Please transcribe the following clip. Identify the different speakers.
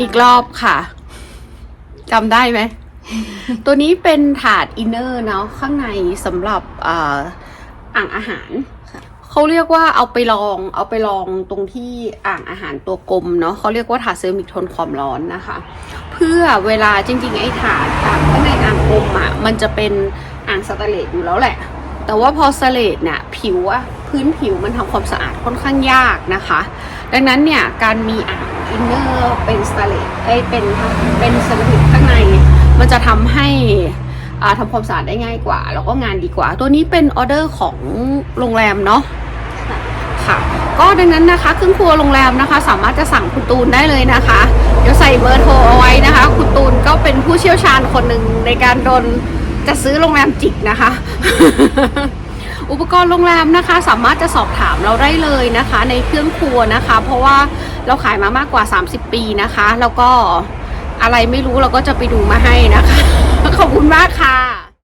Speaker 1: อีกรอบค่ะจำได้ไหม ตัวนี้เป็นถาดอินเนอร์เนาะข้างในสำหรับอ่าอ่างอาหาร
Speaker 2: ค่ะ
Speaker 1: เขาเรียกว่าเอาไปลองเอาไปลองตรงที่อ่างอาหารตัวกลมเนาะเขาเรียกว่าถาดเซรามิกทนความร้อนนะคะ เพื่อเวลาจริงๆไอ้ถาดอ่างข้างในอ่างกลมอะมันจะเป็นอ่างสแตนเลสอยู่แล้วแหละ แต่ว่าพอสแตนเลสเนี่ยผิวอะพื้นผิวมันทำความสะอาดค่อนข้างยากนะคะ ดังนั้นเนี่ยการมีอ่าง อินเนอร์เป็นสแตเลสเอ้ยเป็นเป็นเซรามิกข้างใน มันจะทำให้อ่าทำความสะอาดได้ง่ายกว่า แล้วก็งานดีกว่า ตัวนี้เป็นออเดอร์ของโรงแรมเนาะ
Speaker 2: ค่ะ
Speaker 1: ค่ะ ก็ดังนั้นนะคะเครื่องครัวโรงแรมนะคะ สามารถจะสั่งคุณตูนได้เลยนะคะ เดี๋ยวใส่เบอร์โทรเอาไว้นะคะ คุณตูนก็เป็นผู้เชี่ยวชาญคนหนึ่งในการโดนจะซื้อโรงแรมจิกนะคะ อุปกรณ์โรงแรมนะคะ สามารถจะสอบถามเราได้เลยนะคะ ในเครื่องครัวนะคะ เพราะว่าเราขายมามากกว่า 30 ปีนะคะ แล้วก็อะไรไม่รู้เราก็จะไปดูมาให้นะคะ